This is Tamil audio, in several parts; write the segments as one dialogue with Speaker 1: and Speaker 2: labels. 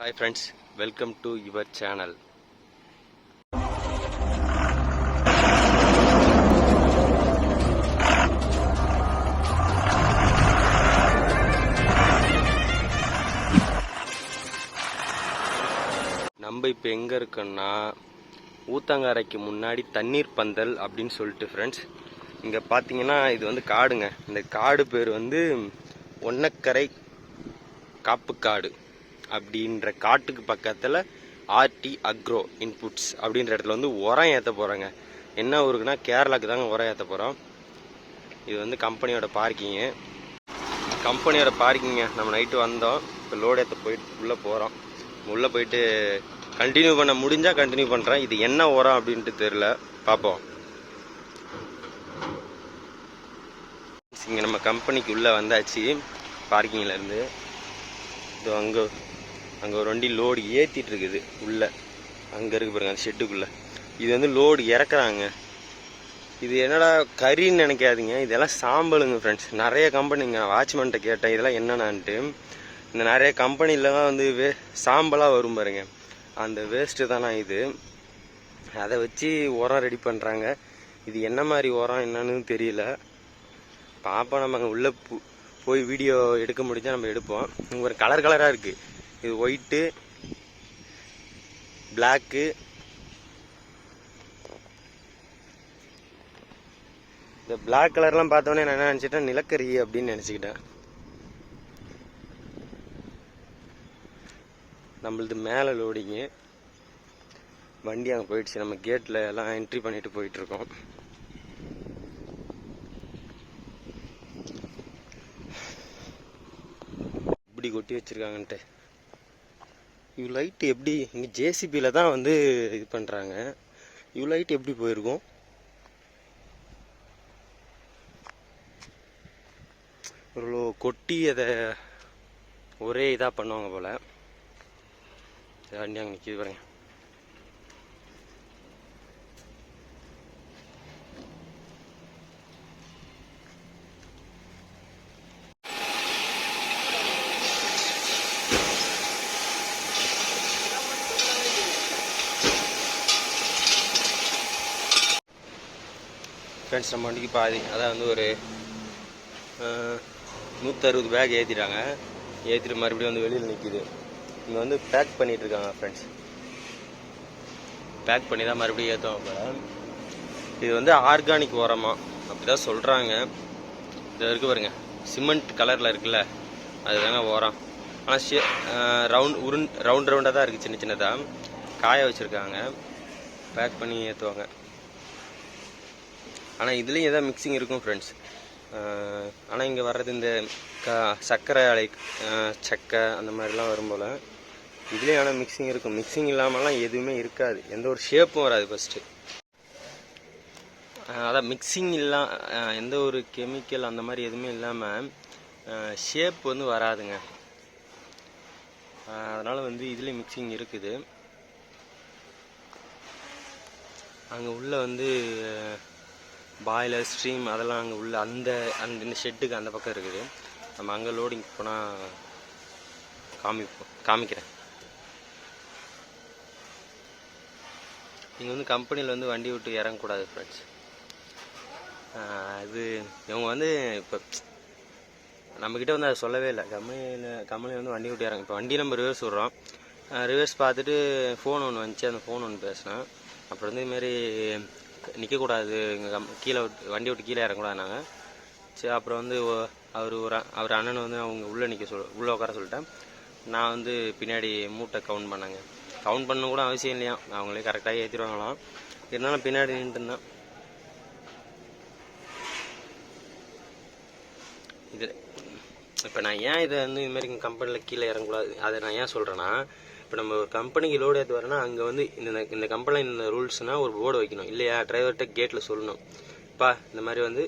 Speaker 1: Hi friends welcome to your channel நம்ம இப்போ எங்கே இருக்கோன்னா ஊத்தங்கரைக்கு முன்னாடி தண்ணீர் பந்தல் அப்படின்னு சொல்லிட்டு ஃப்ரெண்ட்ஸ் இங்கே பார்த்தீங்கன்னா இது வந்து காடுங்க. இந்த காடு பேர் வந்து ஒன்னக்கரை காப்பு காடு அப்படின்ற காட்டுக்கு பக்கத்தில் ஆர்டி அக்ரோ இன்புட்ஸ் அப்படின்ற இடத்துல வந்து உரம் ஏற்ற போகிறாங்க என்ன ஊருக்குன்னா கேரளாக்கு தாங்க உரம் ஏற்ற போகிறோம் இது வந்து கம்பெனியோட பார்க்கிங்கு கம்பெனியோட பார்க்கிங்க நம்ம நைட்டு வந்தோம். இப்போ லோடு ஏற்ற போயிட்டு உள்ளே போகிறோம் உள்ளே போயிட்டு கண்டினியூ பண்ண முடிஞ்சால் கண்டினியூ பண்ணுறேன் இது என்ன உரம் அப்படின்ட்டு தெரில பார்ப்போம் இங்கே நம்ம கம்பெனிக்கு உள்ளே வந்தாச்சு பார்க்கிங்கில் இருந்து. இது அங்கே அங்கே ஒரு வண்டி லோடு ஏற்றிட்டு இருக்குது உள்ளே. அங்கே இருக்கு பாருங்க அந்த ஷெட்டுக்குள்ளே இது வந்து லோடு இறக்குறாங்க. இது என்னடா கறின்னு நினைக்காதீங்க. இதெல்லாம் சாம்பலுங்க ஃப்ரெண்ட்ஸ் நிறைய கம்பெனிங்க நான் வாட்ச்மேன்ட்ட கேட்டேன். இதெல்லாம் என்னென்னான்ட்டு. இந்த நிறைய கம்பெனிலலாம் வந்து வே சாம்பலாக வரும் பாருங்க. அந்த வேஸ்ட்டு தானா இது. அதை வச்சு உரம் ரெடி பண்ணுறாங்க இது என்ன மாதிரி உரம் என்னன்னு தெரியல. பாப்போம் நம்ம அங்கே உள்ளே போய் வீடியோ எடுக்க முடிஞ்சால் நம்ம எடுப்போம். ஒரு கலர் கலராக இருக்குது இது ஒயிட்டு பிளாக்கு இந்த பிளாக் கலர்லாம் பார்த்தோன்னே நான் என்ன நினச்சிட்டேன்? நிலக்கரி அப்படின்னு நினச்சிக்கிட்டேன். நம்மளது மேலே லோடிங்கு வண்டி அங்கே போயிடுச்சு. நம்ம கேட்டில் எல்லாம் என்ட்ரி பண்ணிட்டு போயிட்டுருக்கோம். இப்படி கொட்டி வச்சிருக்காங்கன்ட்டு. யூ லைட் எப்படி இங்கே ஜேசிபியில் தான் வந்து இது பண்ணுறாங்க யூ லைட் எப்படி போயிருக்கும்? இவ்வளோ கொட்டி அதை ஒரே இதாக பண்ணுவாங்க போல். அங்கே நிற்கிது பாருங்கள் ஃப்ரெண்ட்ஸ் நம்ம வண்டிக்கு பாதி அதான் வந்து ஒரு நூற்றறுபது பேக் ஏற்றிட்டாங்க ஏற்றிட்டு மறுபடியும் வந்து வெளியில் நிற்கிது இங்கே வந்து பேக் பண்ணிட்டு இருக்காங்க ஃப்ரெண்ட்ஸ் பேக் பண்ணி தான் மறுபடியும் ஏற்றுவோம் அப்போ இது வந்து ஆர்கானிக் உரமா அப்படி தான் சொல்கிறாங்க இது இருக்கு பாருங்க. சிமெண்ட் கலரில் இருக்குல்ல. அதுதாங்க உரம் ஆனால் ஷே ரவுண்ட் உருண் ரவுண்ட் ரவுண்டாக தான் இருக்குது சின்ன சின்னதாக காய வச்சுருக்காங்க. பேக் பண்ணி ஏற்றுவாங்க ஆனால் இதுலேயும் ஏதாவது மிக்சிங் இருக்கும் ஃப்ரெண்ட்ஸ் ஆனால் இங்கே வர்றது இந்த க சர்க்கரை அலை சக்கை அந்த மாதிரிலாம் வரும் போல் இதுலேயும் ஆனால் மிக்சிங் இருக்கும். மிக்சிங் இல்லாமலாம் எதுவுமே இருக்காது. எந்த ஒரு ஷேப்பும் வராது ஃபஸ்ட்டு அதான் மிக்சிங் இல்லா எந்த ஒரு கெமிக்கல் அந்த மாதிரி எதுவுமே இல்லாமல் ஷேப் வந்து வராதுங்க. அதனால் வந்து இதுலேயும் மிக்சிங் இருக்குது. அங்கே உள்ளே வந்து பாய்லர் ஸ்ட்ரீம் அதெல்லாம் அங்கே உள்ள அந்த அந்த இந்த ஷெட்டுக்கு அந்த பக்கம் இருக்குது. நம்ம அங்கே லோடிங் போனால் காமிப்போம் காமிக்கிறேன். இங்கே வந்து கம்பெனியில் வந்து வண்டி விட்டு இறங்கக்கூடாது ஃப்ரெண்ட்ஸ் இது இவங்க வந்து இப்போ நம்மக்கிட்ட வந்து அதை சொல்லவே இல்லை. கம்பெனியில் கம்பெனியில் வந்து வண்டி விட்டு இறங்க இப்போ வண்டி நம்ம ரிவர்ஸ் விட்றோம். ரிவர்ஸ் பார்த்துட்டு ஃபோன் ஒன்று வந்துச்சு அந்த ஃபோன் ஒன்று பேசினேன். அப்புறம் வந்து இதுமாரி நிற்கக்கூடாது இங்கே கம் கீழே விட்டு வண்டி விட்டு கீழே இறங்கக்கூடாதுனாங்க சரி அப்புறம் வந்து அவர் ஒரு அவர் அண்ணன் வந்து அவங்க உள்ளே நிற்க சொல் உள்ளே உட்கார சொல்லிட்டேன். நான் வந்து பின்னாடி மூட்டை கவுண்ட் பண்ணேங்க. கவுண்ட் பண்ண கூட அவசியம் இல்லையா? அவங்களே கரெக்டாக ஏற்றிடுவாங்களாம் இருந்தாலும் பின்னாடி நின்றுட்டு இருந்தேன். இது இப்போ நான் ஏன் இதை வந்து இது மாதிரி கம்பெனியில் கீழே இறங்கக்கூடாது? அதை நான் ஏன் சொல்கிறேன்னா இப்போ நம்ம ஒரு கம்பெனிக்கு லோடு ஏற்று வரேன்னா அங்கே வந்து இந்த இந்த கம்பெனியில் இந்த ரூல்ஸ்னால் ஒரு போர்டு வைக்கணும். இல்லையா? டிரைவர்கிட்ட கேட்டில் சொல்லணும். பா இந்த மாதிரி வந்து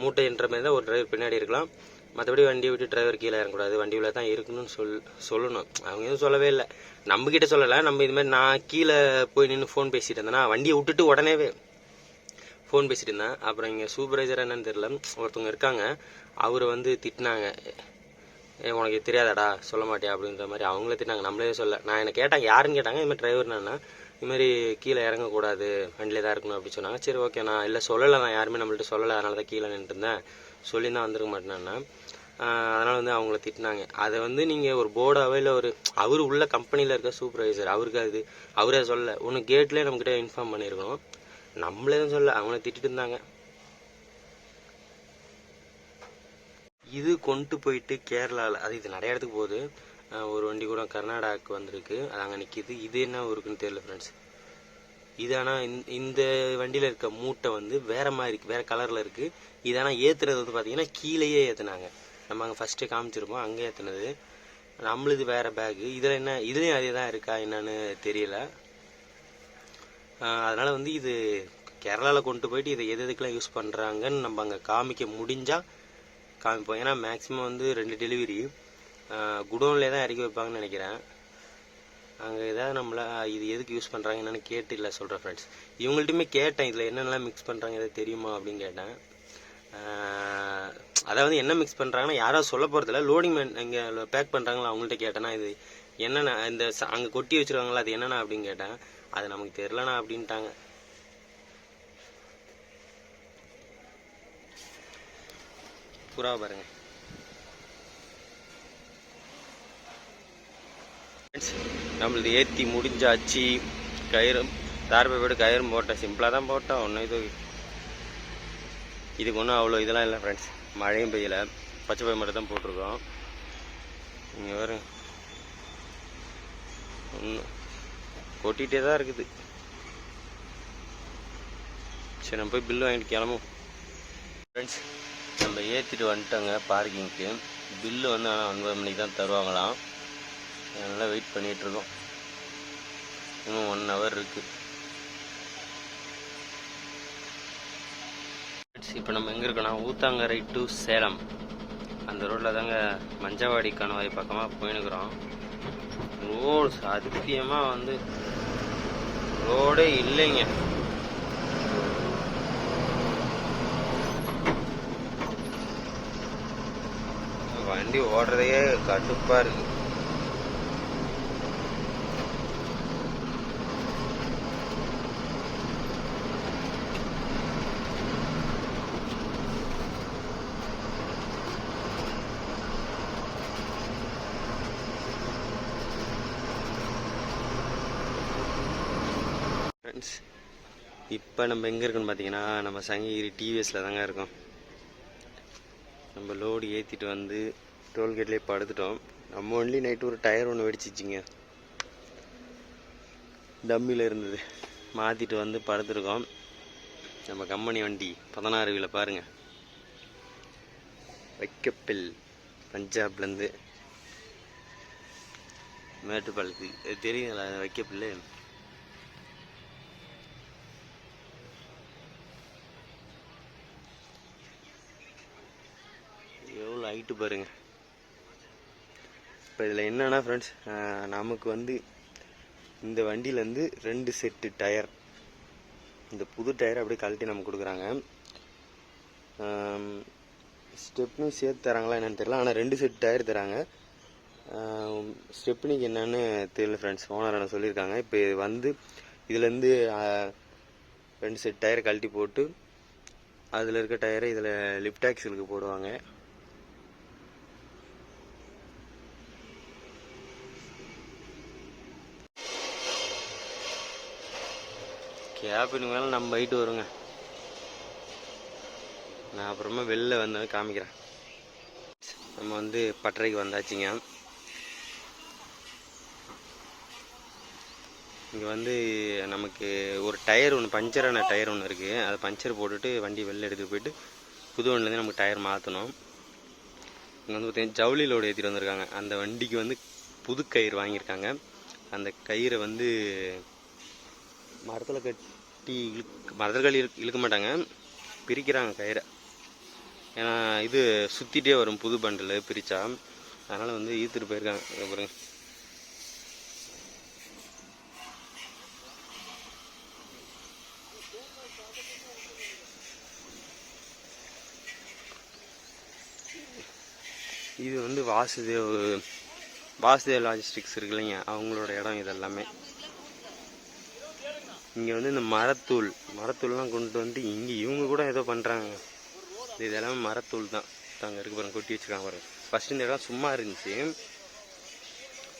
Speaker 1: மூட்டை மூட்டைன்ற மாதிரி தான் ஒரு டிரைவர் பின்னாடி இருக்கலாம். மற்றபடி வண்டியை விட்டு டிரைவர் கீழே இறங்கக்கூடாது. வண்டி உள்ள தான் இருக்கணும்னு சொல் சொல்லணும். அவங்க எதுவும் சொல்லவே இல்லை. நம்மக்கிட்ட சொல்லலை. நம்ம இது மாதிரி நான் கீழே போய் நின்று ஃபோன் பேசிகிட்டு இருந்தேன்னா வண்டியை விட்டுட்டு உடனேவே ஃபோன் பேசிகிட்டு இருந்தேன். அப்புறம் இங்கே சூப்பர்வைசர் என்னன்னு தெரியல. ஒருத்தவங்க இருக்காங்க. அவரை வந்து திட்டினாங்க. எனக்கு உனக்கு தெரியாதாடா சொல்ல மாட்டியா அப்படின்ற மாதிரி அவங்களே திட்டாங்க நம்மளே சொல்ல. நான் என்னை கேட்டாங்க யாருன்னு கேட்டாங்க இதுமாதிரி டிரைவர் கீழே இறங்கக்கூடாது வண்டியில் தான் இருக்கணும் அப்படின்னு சொன்னாங்க. சரி ஓகே நான் இல்லை சொல்லலை நான் யாருமே நம்மள்ட்ட சொல்லலை அதனால தான் கீழே நின்றுருந்தேன் இருந்தேன். சொல்லி தான் வந்திருக்க மாட்டேன் அதனால் வந்து அவங்கள திட்டினாங்க. அதை வந்து நீங்கள் ஒரு போர்டாவே இல்லை ஒரு அவர் உள்ள கம்பெனியில் இருக்க சூப்பர்வைசர் அவருக்கு அது அவரே சொல்லலை. ஒன்று கேட்லேயே நம்மக்கிட்ட இன்ஃபார்ம் பண்ணியிருக்கணும். நம்மளே தான் சொல்ல அவங்கள திட்டிட்டு இருந்தாங்க. இது கொண்டு போயிட்டு கேரளாவில் அது இது நிறைய இடத்துக்கு போகுது. ஒரு வண்டி கூட கர்நாடகாவுக்கு வந்திருக்கு. அது அங்கே நிற்கிது இது என்ன ஊருக்குன்னு தெரியல ஃப்ரெண்ட்ஸ் இது ஆனால் இந்த வண்டியில் இருக்க மூட்டை வந்து வேற மாதிரி இருக்கு வேற கலரில் இருக்குது இது ஆனால் ஏற்றுறது வந்து பார்த்தீங்கன்னா கீழேயே ஏற்றுனாங்க நம்ம அங்கே ஃபஸ்ட்டு காமிச்சிருப்போம் அங்கே ஏற்றுனது நம்மளுது வேற பேகு இதில் என்ன இதுலேயும் அதே தான் இருக்கா என்னன்னு தெரியல. அதனால் வந்து இது கேரளாவில் கொண்டு போயிட்டு இதை எது எதுக்கெல்லாம் யூஸ் பண்ணுறாங்கன்னு நம்ம அங்கே காமிக்க முடிஞ்சால் காமிப்போம் ஏன்னா மேக்ஸிமம் வந்து ரெண்டு டெலிவரி குடோன்லேயே தான் இறக்கி வைப்பாங்கன்னு நினைக்கிறேன். அங்கே எதாவது நம்மளை இது எதுக்கு யூஸ் பண்ணுறாங்க என்னென்னு கேட்டு இல்லை சொல்கிறேன் ஃப்ரெண்ட்ஸ் இவங்கள்ட்டுமே கேட்டேன் இதில் என்னென்னலாம் மிக்ஸ் பண்ணுறாங்க எதாவது தெரியுமா அப்படின்னு கேட்டேன். அதாவது என்ன மிக்ஸ் பண்ணுறாங்கன்னா யாராவது சொல்ல போகிறதில்ல லோடிங் மேன் இங்கே பேக் பண்ணுறாங்களா அவங்கள்ட்ட கேட்டேன்னா இது என்னென்ன இந்த அங்கே கொட்டி வச்சிருக்காங்களா அது என்னென்ன அப்படின்னு கேட்டேன். அது நமக்கு தெரிலண்ணா அப்படின்ட்டாங்க. புறா பாருங்க. நம்மளது ஏற்றி முடிஞ்சாச்சு. கயிறும் தார்பை போட்டு கயிறும் போட்டேன் சிம்பிளாக தான் போட்டோம் ஒன்றும் இது இதுக்கு ஒன்றும் அவ்வளோ இதெல்லாம் இல்லை ஃப்ரெண்ட்ஸ் மழையும் பெய்யல. பச்சை பயிர் மட்டும் தான் போட்டிருக்கோம். இங்கே வரும் ஒன்றும் கொட்டிகிட்டே தான் இருக்குது. சரி நம்ம போய் பில்லு வாங்கிட்டு கிளம்பும் ஃப்ரெண்ட்ஸ் நம்ம ஏற்றிட்டு வந்துட்டோங்க பார்க்கிங்க்கு பில்லு வந்து ஆனால் ஒன்பது மணிக்கு தான் தருவாங்களாம். அதனால் வெயிட் பண்ணிகிட்ருக்கோம் இன்னும் ஒன் ஹவர் இருக்குது இப்போ நம்ம எங்கே இருக்கோம்னா ஊத்தாங்கரை டு சேலம். அந்த ரோட்டில் தாங்க மஞ்சவாடி கணவாய் பக்கமாக போயினுக்கிறோம் ரோடு சத்தியமாக வந்து ரோடே இல்லைங்க. வண்டி ஓடுறதையே கடுப்பாக இருக்கு. ஃப்ரெண்ட்ஸ் இப்போ நம்ம எங்கே இருக்கோம்னு பார்த்தீங்கன்னா நம்ம சங்ககிரி டிவிஎஸில் தாங்க இருக்கோம். நம்ம லோடு ஏற்றிட்டு வந்து டோல்கேட்லேயே படுத்துட்டோம். நம்ம ஒன்லி நைட்டு ஒரு டயர் ஒன்று வெடிச்சிச்சிங்க. டம்மியில் இருந்தது. மாற்றிட்டு வந்து படுத்துருக்கோம். நம்ம கம்பெனி வண்டி பதினாறு வீல பாருங்கள் வைக்கப்பில் பஞ்சாப்லேருந்து. மேட்டுப்பாளையத்துக்கு. இது தெரியுங்களா வைக்கப்பில் எவ்வளோ ஹைட்டு பாருங்க. இப்போ இதில் என்னென்னா ஃப்ரெண்ட்ஸ் நமக்கு வந்து இந்த வண்டியிலேருந்து ரெண்டு செட்டு டயர் இந்த புது டயர் அப்படியே கழட்டி நமக்கு கொடுக்குறாங்க. ஸ்டெப்னும் சேர்த்து தராங்களா என்னென்னு தெரியல ஆனால் ரெண்டு செட் டயர் தராங்க. ஸ்டெப்னிக்கு என்னன்னு தெரியல ஃப்ரெண்ட்ஸ் ஓனர் என்ன சொல்லியிருக்காங்க. இப்போ இது வந்து இதுலேருந்து ரெண்டு செட் டயர் கழட்டி போட்டு அதில் இருக்க டயரை இதில் லிஃப்ட் போடுவாங்க. கேபின் மேலே நம்ம போயிட்டு வருங்க. நான் அப்புறமா வெளில வந்து காமிக்கிறேன். நம்ம வந்து பட்டறைக்கு வந்தாச்சுங்க. இங்கே வந்து நமக்கு ஒரு டயர் ஒன்று பஞ்சரான டயர் ஒன்று இருக்குது அதை பஞ்சர் போட்டுட்டு வண்டி வெளில எடுத்துகிட்டு போயிட்டு புது வண்டிலேருந்து நமக்கு டயர் மாற்றணும் இங்கே வந்து பார்த்தீங்கன்னா ஜவுளி லோடு ஏற்றிட்டு வந்திருக்காங்க. அந்த வண்டிக்கு வந்து புது கயிறு வாங்கியிருக்காங்க. அந்த கயிறை வந்து மரத்தில் கட்டி இழுக்க மரதர்கள் இழுக்க இழுக்க மாட்டாங்க. பிரிக்கிறாங்க கயிறை. ஏன்னா இது சுற்றிட்டே வரும் புது பண்டில் பிரித்தா அதனால் வந்து ஈத்துட்டு போயிருக்காங்க. பாருங்க. இது வந்து வாசுதேவ் வாசுதேவ் லாஜிஸ்டிக்ஸ் இருக்கு இல்லைங்க? அவங்களோட இடம் இது எல்லாமே. இங்கே வந்து இந்த மரத்தூள் மரத்தூள்லாம் கொண்டு வந்து இங்கே இவங்க கூட ஏதோ பண்ணுறாங்க இது எல்லாமே மரத்தூள் தான். அங்கே இருக்க பாருங்க கொட்டி வச்சுருக்காங்க பாருங்க. ஃபஸ்ட் இந்த இடம் சும்மா இருந்துச்சு.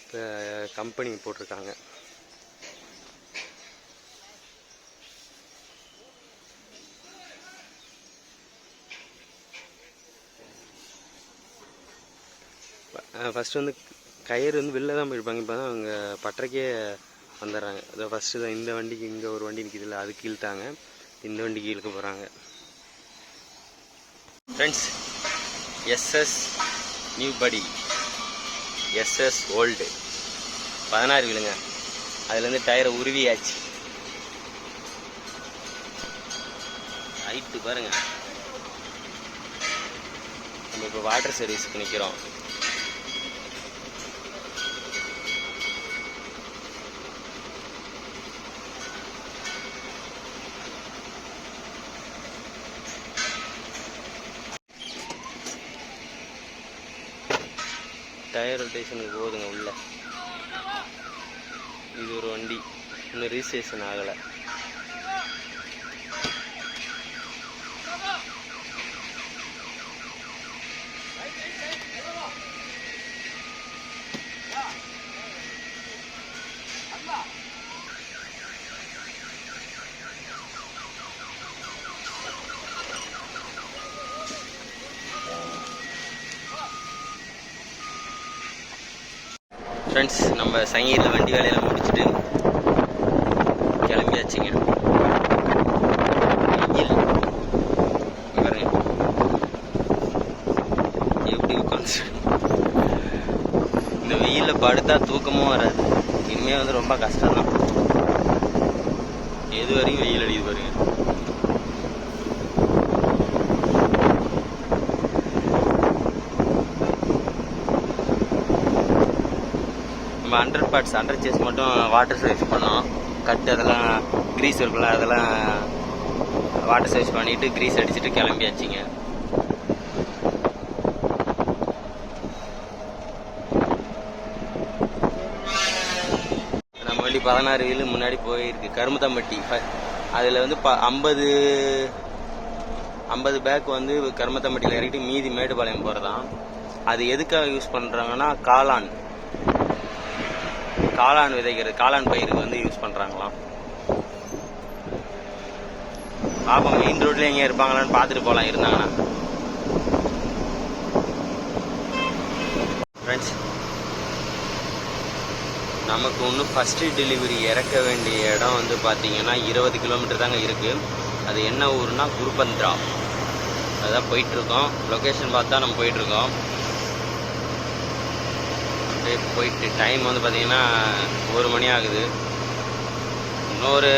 Speaker 1: இப்போ கம்பெனி போட்டிருக்காங்க. ஃபஸ்ட்டு வந்து கயிறு வந்து வெளில தான் போயிருப்பாங்க. இப்போ தான் அவங்க பட்டறைக்கே வந்துடுறாங்க. அதை ஃபஸ்ட்டு தான் இந்த வண்டிக்கு இங்கே ஒரு வண்டி நிற்கிதுல்ல அது கீழ்த்தாங்க இந்த வண்டிக்கு இழுக்க போகிறாங்க ஃப்ரெண்ட்ஸ் எஸ்எஸ் நியூ படி எஸ்எஸ் ஓல்டு பதினாறு விழுங்க. அதுலேருந்து டயரை உருவியாச்சு. ஹைட்டு பாருங்க. நம்ம இப்போ வாட்டர் சர்வீஸுக்கு நிற்கிறோம் டயர் ரொட்டேஷனுக்கு போகுதுங்க உள்ள. இது ஒரு வண்டி. இன்னும் ரிஜிஸ்ட்ரேஷன் ஆகலை ஃப்ரெண்ட்ஸ் சங்கீதில் வண்டி வேலையெல்லாம் முடிச்சுட்டு கிளம்பியாச்சுங்க. வெயில் பாருங்க. எப்படி உட்காந்து இந்த வெயிலில் படுத்தா தூக்கமும் வராது. இனிமேல் வந்து ரொம்ப கஷ்டம்தான். எது வரையும் வெயில் அடிக்குது பாருங்க. அண்டர் ஹண்ட்ரட் பார்ட்ஸ் ஹண்ட்ரட் சேஸ் மட்டும் வாட்டர் சர்வீஸ் பண்ணோம். கட்டு அதெல்லாம் க்ரீஸ் இருக்குல்ல அதெல்லாம் வாட்டர் சர்வீஸ் பண்ணிட்டு க்ரீஸ் அடிச்சுட்டு கிளம்பியாச்சுங்க. நம்ம வண்டி பதினாறு வீலு முன்னாடி போயிருக்கு. கருமத்தம்பட்டி. அதில் வந்து ப ஐம்பது ஐம்பது பேக் வந்து கருமத்தம்பட்டியில் இறக்கிட்டு மீதி மேட்டுப்பாளையம் போகிறதான் அது எதுக்காக யூஸ் பண்ணுறாங்கன்னா காளான். காளான் விதைக்கிறது காளான் பயிருக்கு வந்து யூஸ் பண்ணுறாங்களாம் பாப்போம் மெயின் ரோட்ல எங்கே இருப்பாங்களான்னு பார்த்துட்டு போகலாம் இருந்தாங்கன்னா. ஃப்ரெண்ட்ஸ் நமக்கு ஒன்றும் ஃபஸ்ட்டு டெலிவரி இறக்க வேண்டிய இடம் வந்து பாத்தீங்கன்னா இருபது கிலோமீட்டர் தாங்க இருக்குது அது என்ன ஊர்னா குருபந்த்ரா. அதான் போயிட்டுருக்கோம் லொக்கேஷன் பார்த்து தான் நம்ம போயிட்டுருக்கோம் அப்படியே போயிட்டு டைம் வந்து பார்த்தீங்கன்னா ஒரு மணி ஆகுது. இன்னொரு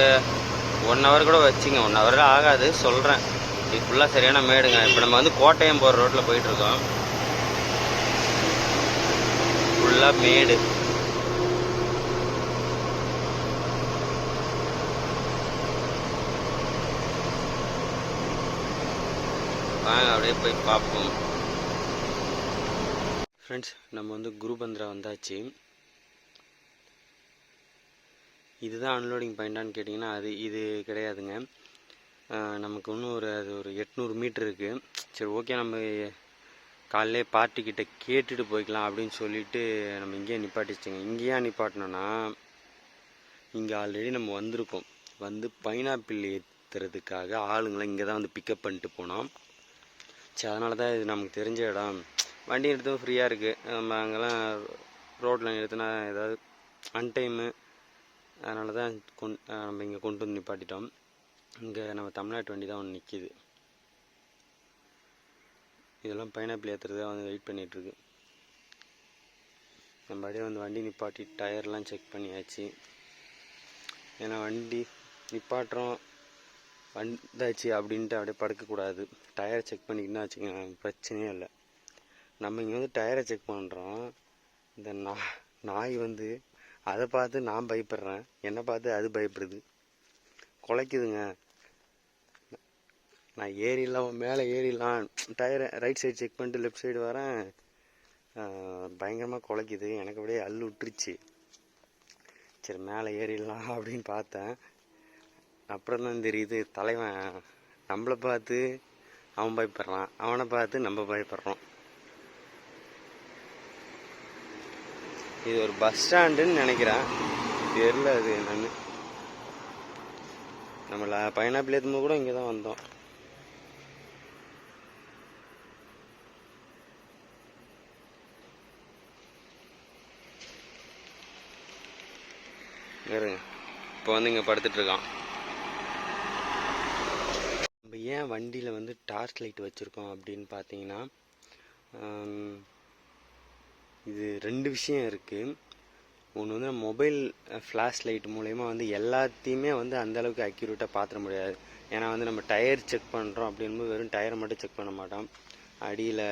Speaker 1: ஒன் ஹவர் கூட வச்சுங்க. ஒன் ஹவர் ஆகாது. சொல்கிறேன் இது ஃபுல்லாக சரியான மேடுங்க. இப்போ நம்ம வந்து கோட்டயம் போகிற ரோட்டில் போயிட்டுருக்கோம் ஃபுல்லாக மேடு. வாங்க அப்படியே போய் பார்ப்போம். ஃப்ரெண்ட்ஸ் நம்ம வந்து குருபந்திரா வந்தாச்சு. இதுதான் அன்லோடிங் பாயிண்டான்னு கேட்டிங்கன்னா அது இது கிடையாதுங்க. நமக்கு இன்னும் ஒரு அது ஒரு எட்நூறு மீட்ரு இருக்குது சரி ஓகே நம்ம காலையிலே பார்ட்டிக்கிட்ட கேட்டுட்டு போய்க்கலாம் அப்படின்னு சொல்லிட்டு நம்ம இங்கேயே நிப்பாட்டிச்சுங்க. இங்கேயே நிப்பாட்டினோன்னா இங்கே ஆல்ரெடி நம்ம வந்திருக்கோம். வந்து பைனாப்பிள் ஏற்றுறதுக்காக ஆளுங்களை இங்கே தான் வந்து பிக்கப் பண்ணிட்டு போனோம். சரி அதனால தான் இது நமக்கு தெரிஞ்ச இடம். வண்டி எடுத்தும் ஃப்ரீயாக இருக்குது நம்ம அங்கெல்லாம் ரோட்டில் நிறுத்தினா ஏதாவது அன்டைமு அதனால தான் கொண் நம்ம இங்கே கொண்டு வந்து நிப்பாட்டிட்டோம். இங்கே நம்ம தமிழ்நாட்டு வண்டி தான் ஒன்று நிற்கிது இதெல்லாம் பைனாப்பிள் ஏற்றுறதா வந்து வெயிட் பண்ணிகிட்ருக்கு நம்ம அப்படியே வந்து வண்டி நிப்பாட்டி டயர்லாம் செக் பண்ணியாச்சு. ஏன்னா வண்டி நிப்பாட்டுறோம் வந்தாச்சு அப்படின்ட்டு அப்படியே படுக்கக்கூடாது. டயர் செக் பண்ணிக்கிட்டுனா வச்சுக்கோங்க பிரச்சனையே இல்லை. நம்ம இங்கே வந்து டயரை செக் பண்ணுறோம் இந்த நா நாய் வந்து அதை பார்த்து நான் பயப்படுறேன். என்னை பார்த்து அது பயப்படுது. குலைக்குதுங்க. நான் ஏறிடலாம் மேலே ஏறிடலாம். டயரை ரைட் சைடு செக் பண்ணிட்டு லெஃப்ட் சைடு வரேன். பயங்கரமாக குலைக்குது. எனக்கு அப்படியே அள்ளு விட்டுருச்சு. சரி மேலே ஏறிடலாம் அப்படின்னு பார்த்தேன். அப்புறம் தான் தெரியுது தலைவன் நம்மளை பார்த்து அவன் பயப்படுறான். அவனை பார்த்து நம்ம பயப்படுறோம். இது ஒரு பஸ் ஸ்டாண்டுன்னு நினைக்கிறேன். தெரியல அது என்னன்னு. நம்மள பைனாப்பிள் ஏற்றும்போது கூட இங்கே தான் வந்தோம் இருங்க. இப்போ வந்து இங்கே படுத்துட்ருக்கான் நம்ம ஏன் வண்டியில் வந்து டார்ச் லைட் வச்சுருக்கோம் அப்படின்னு பார்த்தீங்கன்னா இது ரெண்டு விஷயம் இருக்குது ஒன்று வந்து மொபைல் ஃப்ளாஷ் லைட் மூலயமா வந்து எல்லாத்தையுமே வந்து அந்தளவுக்கு அக்யூரேட்டாக பார்த்துட முடியாது. ஏன்னா வந்து நம்ம டயர் செக் பண்ணுறோம் அப்படின்போது வெறும் டயரை மட்டும் செக் பண்ண மாட்டோம். அடியில்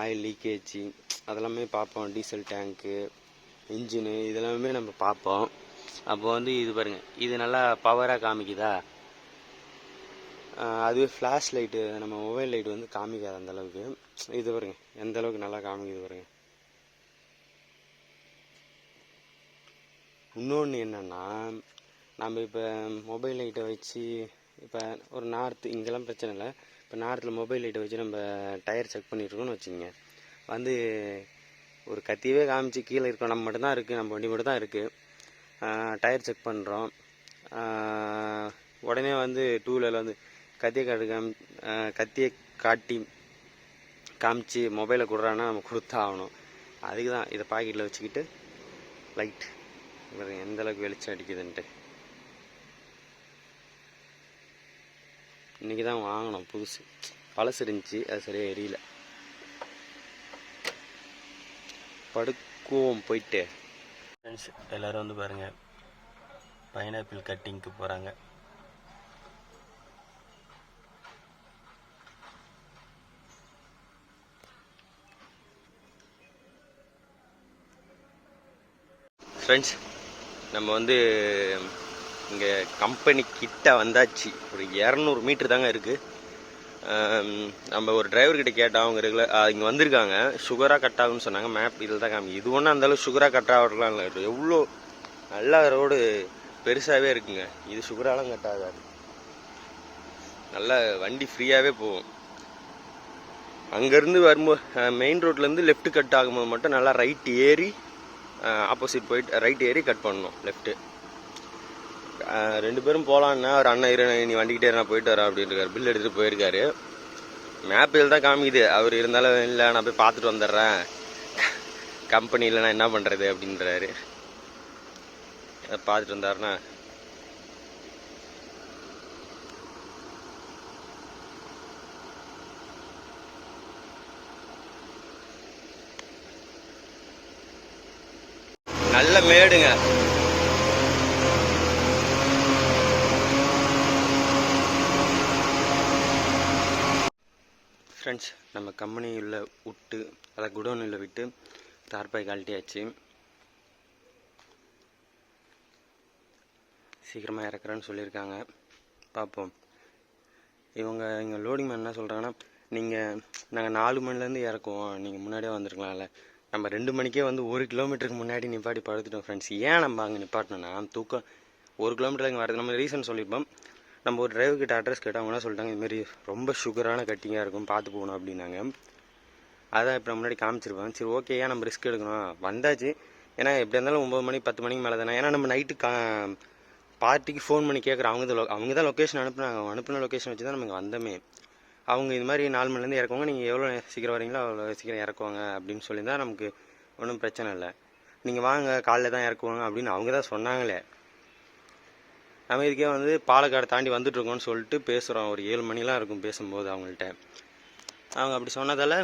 Speaker 1: ஆயில் லீக்கேஜ் அதெல்லாமே பார்ப்போம். டீசல் டேங்க்கு இன்ஜினு இதெல்லாமே நம்ம பார்ப்போம். அப்போ வந்து இது பாருங்கள் இது நல்லா பவராக காமிக்குதா? அதுவே ஃப்ளாஷ் லைட்டு நம்ம மொபைல் லைட் வந்து காமிக்காது அந்த அளவுக்கு. இது பாருங்க எந்த அளவுக்கு நல்லா காமிக்குது பாருங்கள் இன்னொன்று என்னென்னா நம்ம இப்போ மொபைல் லைட்டை வச்சு இப்போ ஒரு நார்த்து இங்கெல்லாம் பிரச்சனை இல்லை. இப்போ நார்த்தில் மொபைல் லைட்டை வச்சு நம்ம டயர் செக் பண்ணிட்டுருக்கோம்னு வச்சுக்கோங்க. வந்து ஒரு கத்தியவே காமிச்சு கீழே இருக்கோம் நம்ம மட்டும்தான் இருக்குது நம்ம வண்டி மட்டும் தான் இருக்குது டயர் செக் பண்ணுறோம் உடனே வந்து டூ வீலரில் வந்து கத்தியை காட்டு காமி கத்தியை காட்டி காமிச்சு மொபைலை கொடுறான்னா நம்ம கொடுத்தா ஆகணும். அதுக்கு தான் இதை பாக்கெட்டில் வச்சுக்கிட்டு லைட் பாருங்க எந்த அளவுக்கு வெளிச்சம் அடிக்குதுன்ட்டு. இன்னைக்கு தான் வாங்கினோம் புதுசு. பழசு இருந்துச்சு அது சரியாக எரியல. படுக்குவோம் போயிட்டு. ஃப்ரெண்ட்ஸ் எல்லோரும் வந்து பாருங்கள் பைனாப்பிள் கட்டிங்க்கு போகிறாங்க ஃப்ரெண்ட்ஸ் நம்ம வந்து இங்கே கம்பெனி கிட்ட வந்தாச்சு. ஒரு இரநூறு மீட்ரு தாங்க இருக்குது நம்ம ஒரு டிரைவர்கிட்ட கேட்டால் அவங்க ரெகுலர் இங்கே வந்திருக்காங்க. சுகராக கட் ஆகுன்னு சொன்னாங்க. மேப் இதில் தான் காமி இது ஒன்றும் அந்தளவு சுகராக கட் ஆகலாம் இல்லை. எவ்வளோ நல்ல ரோடு பெருசாகவே இருக்குங்க. இது சுகராலாம் கட் ஆகாது. நல்ல வண்டி ஃப்ரீயாகவே போகும். அங்கேருந்து வரும்போது மெயின் ரோட்லேருந்து லெஃப்ட் கட் ஆகும்போது மட்டும் நல்லா ரைட் ஏறி ஆப்போசிட் போயிட்டு ரைட் ஏறி கட் பண்ணணும் லெஃப்ட்டு ரெண்டு பேரும் போகலான்னா ஒரு அண்ணன் இரு நீ வண்டிக்கிட்டே நான் போயிட்டு வரேன் அப்படின்ட்டு பில் எடுத்துகிட்டு போயிருக்காரு. மேப்பில் தான் காமிக்குது. அவர் இருந்தாலும் இல்லை நான் போய் பார்த்துட்டு வந்துடுறேன். கம்பெனியில் நான் என்ன பண்ணுறது அப்படின்றாரு. பார்த்துட்டு வந்தாருன்னா நல்ல மேடுங்க. ஃப்ரெண்ட்ஸ் நம்ம கம்பெனியில் விட்டு அதை குடோனில் விட்டு தார்பாய் கழட்டியாச்சு. சீக்கிரமாக இறக்குறேன்னு சொல்லியிருக்காங்க. பார்ப்போம் இவங்க இங்கே லோடிங் மேன் என்ன சொல்கிறாங்கன்னா நீங்கள் நாங்கள் நாலு மணிலேருந்து இறக்குவோம். நீங்கள் முன்னாடியே வந்திருக்கலாம்ல. நம்ம ரெண்டு மணிக்கே வந்து ஒரு கிலோமீட்டருக்கு முன்னாடி நிப்பாட்டி படுத்துட்டோம் ஃப்ரெண்ட்ஸ் ஏன் நம்ம அங்கே நிப்பாட்டணும்னா தூக்கம் ஒரு கிலோமீட்டர் இங்கே வரது நம்ம ரீசன் சொல்லியிருப்போம். நம்ம ஒரு டிரைவர் கிட்ட அட்ரஸ் கேட்டால் அவங்க சொல்லிட்டாங்க இதுமாரி ரொம்ப சுகரான கட்டிங்காக இருக்கும் பார்த்து போகணும் அப்படின்னாங்க. அதான் இப்போ முன்னாடி காமிச்சிருப்பேன். சரி ஓகே ஏன் நம்ம ரிஸ்க் எடுக்கணும்? வந்தாச்சு. ஏன்னா எப்படி இருந்தாலும் ஒம்பது மணி பத்து மணிக்கு மேலே தானே. ஏன்னா நம்ம நைட்டு கா பார்ட்டிக்கு ஃபோன் பண்ணி கேட்குறோம் அவங்க தான் அவங்க தான் லொக்கேஷன் அனுப்புனாங்க. அவங்க அனுப்பின லொக்கேஷன் வச்சு தான் நம்ம வந்தமே வந்தோமே. அவங்க இது மாதிரி நாலு மணிலேருந்து இறக்குவாங்க. நீங்கள் எவ்வளோ சீக்கிரம் வரீங்களோ அவ்வளோ சீக்கிரம் இறக்குவாங்க அப்படின்னு சொல்லி தான் நமக்கு ஒன்றும் பிரச்சனை இல்லை. நீங்கள் வாங்க காலைல தான் இறக்குவாங்க அப்படின்னு அவங்க தான் சொன்னாங்களே. நம்ம இதுக்கே வந்து பாலக்காடு தாண்டி வந்துட்டுருக்கோம்னு சொல்லிட்டு பேசுகிறோம் ஒரு ஏழு மணிலாம் இருக்கும் பேசும்போது அவங்கள்ட்ட. அவங்க அப்படி சொன்னதால்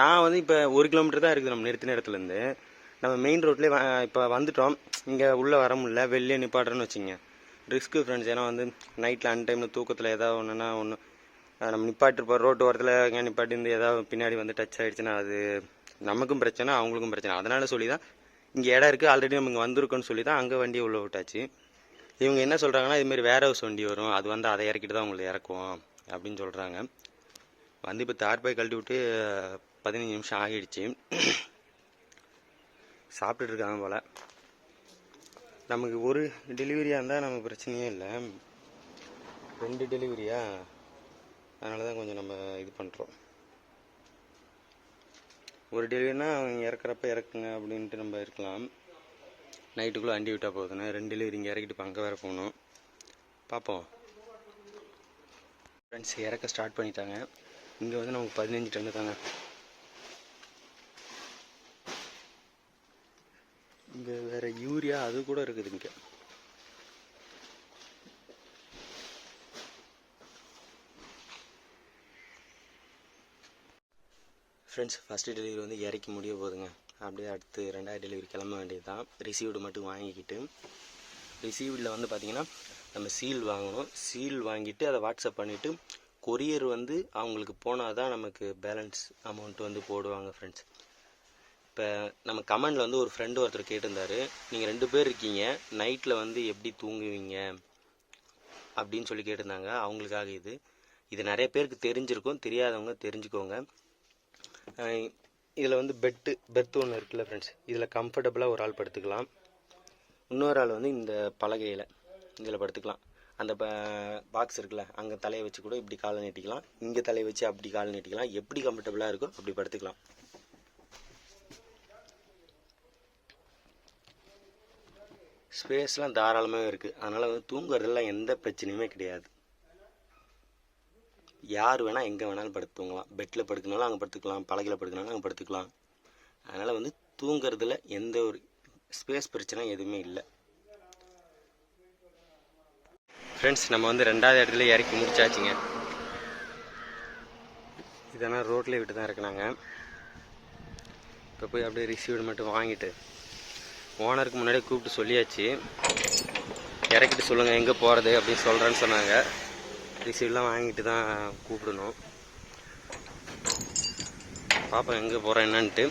Speaker 1: நான் வந்து இப்போ ஒரு கிலோமீட்டர் தான் இருக்குது நம்ம நிறுத்தின இடத்துலேருந்து நம்ம மெயின் ரோட்லேயே இப்போ வந்துட்டோம். இங்கே உள்ளே வர முடியல. வெளியே நிப்பாட்டுறேன்னு வச்சுங்க ரிஸ்க்கு ஃப்ரெண்ட்ஸ் ஏன்னா வந்து நைட்டில் அன் டைமில் தூக்கத்தில் ஏதாவது ஒன்றுனா ஒன்று நம்ம நிப்பாட்டிருப்போம். ரோட்டு ஓரத்தில் எங்கே நிப்பாட்டி இருந்து ஏதாவது பின்னாடி வந்து டச் ஆகிடுச்சுன்னா அது நமக்கும் பிரச்சனை அவங்களுக்கும் பிரச்சனை. அதனால் சொல்லி தான் இங்கே இடம் இருக்குது ஆல்ரெடி நம்ம இங்கே வந்திருக்கோன்னு சொல்லி தான் அங்கே வண்டியை உள்ளே விட்டாச்சு. இவங்க என்ன சொல்கிறாங்கன்னா இதுமாரி வேற ஹவுஸ் வண்டி வரும். அது வந்து அதை இறக்கிட்டு தான் உங்களை இறக்குவோம் அப்படின்னு சொல்கிறாங்க வந்து இப்போ தார்பாய் கழட்டி விட்டு பதினஞ்சு நிமிஷம் ஆகிடுச்சு. சாப்பிட்டுட்டு இருக்காங்க போல். நமக்கு ஒரு டெலிவரியாக இருந்தால் நமக்கு பிரச்சனையே இல்லை. ரெண்டு டெலிவரியா அதனால தான் கொஞ்சம் நம்ம இது பண்ணுறோம் ஒரு டெலிவரினா அவங்க இறக்குறப்ப இறக்குங்க அப்படின்ட்டு நம்ம இருக்கலாம். நைட்டுக்குள்ளே அண்டி விட்டால் போகுதுண்ணே ரெண்டு டெலிவரி இங்கே இறக்கிட்டு இப்போ அங்கே வேறு போகணும். பார்ப்போம் ஃப்ரெண்ட்ஸ் இறக்க ஸ்டார்ட் பண்ணிட்டாங்க. இங்கே வந்து நமக்கு பதினஞ்சு டன்னு தாங்க. இங்கே வேறு யூரியா அது கூட இருக்குது இங்கே. ஃப்ரெண்ட்ஸ் ஃபஸ்ட்டு டெலிவரி வந்து இறக்கி முடிய போதுங்க. அப்படியே அடுத்து ரெண்டாவது டெலிவரி கிளம்ப வேண்டியது தான் ரிசீவ்டு மட்டும் வாங்கிக்கிட்டு. ரிசீவ்டில் வந்து பார்த்திங்கன்னா நம்ம சீல் வாங்கணும். சீல் வாங்கிட்டு அதை வாட்ஸ்அப் பண்ணிவிட்டு கொரியர் வந்து அவங்களுக்கு போனால் தான் நமக்கு பேலன்ஸ் அமௌண்ட் வந்து போடுவாங்க ஃப்ரெண்ட்ஸ் இப்போ நம்ம கமெண்டில் வந்து ஒரு ஃப்ரெண்டு ஒருத்தர் கேட்டிருந்தாரு. நீங்கள் ரெண்டு பேர் இருக்கீங்க. நைட்டில் வந்து எப்படி தூங்குவீங்க? அப்படின்னு சொல்லி கேட்டிருந்தாங்க. அவங்களுக்காக இது. இது நிறைய பேருக்கு தெரிஞ்சிருக்கும். தெரியாதவங்க தெரிஞ்சுக்கோங்க. இதில் வந்து பெட்டு பெர்த் ஒன்று இருக்குல்ல ஃப்ரெண்ட்ஸ் இதில் கம்ஃபர்டபுளாக ஒரு ஆள் படுத்துக்கலாம். இன்னொரு ஆள் வந்து இந்த பலகையில் இதில் படுத்துக்கலாம். அந்த பாக்ஸ் இருக்குல்ல அங்கே தலையை வச்சு கூட இப்படி காலை நீட்டிக்கலாம். இங்கே தலையை வச்சு அப்படி காலை நீட்டிக்கலாம். எப்படி கம்ஃபர்டபுளாக இருக்கோ அப்படி படுத்துக்கலாம். ஸ்பேஸ்லாம் தாராளமாகவே இருக்குது அதனால் வந்து தூங்குறதுலாம் எந்த பிரச்சனையுமே கிடையாது. யார் வேணால் எங்கே வேணாலும் படுத்து தூங்கலாம் பெட்டில் படுக்கனாலும் அங்கே படுத்துக்கலாம். பலகையில் படுக்கணாலும் அங்கே படுத்துக்கலாம். அதனால் வந்து தூங்குறதுல எந்த ஒரு ஸ்பேஸ் பிரச்சனை எதுவுமே இல்லை. ஃப்ரெண்ட்ஸ் நம்ம வந்து ரெண்டாவது இடத்துல இறக்கி முடிச்சாச்சுங்க. இதெல்லாம் ரோட்லேயே விட்டு தான் இருக்கிறாங்க. இப்போ போய் அப்படியே ரிசீவ்டு மட்டும் வாங்கிட்டு ஓனருக்கு முன்னாடியே கூப்பிட்டு சொல்லியாச்சு. இறக்கிட்டு சொல்லுங்கள் எங்கே போகிறது அப்படின்னு சொல்கிறேன்னு சொன்னாங்க. ரிசீவ்லாம் வாங்கிட்டு தான் கூப்பிடணும். பாப்பா எங்கே போகிறேன் என்னன்ட்டு.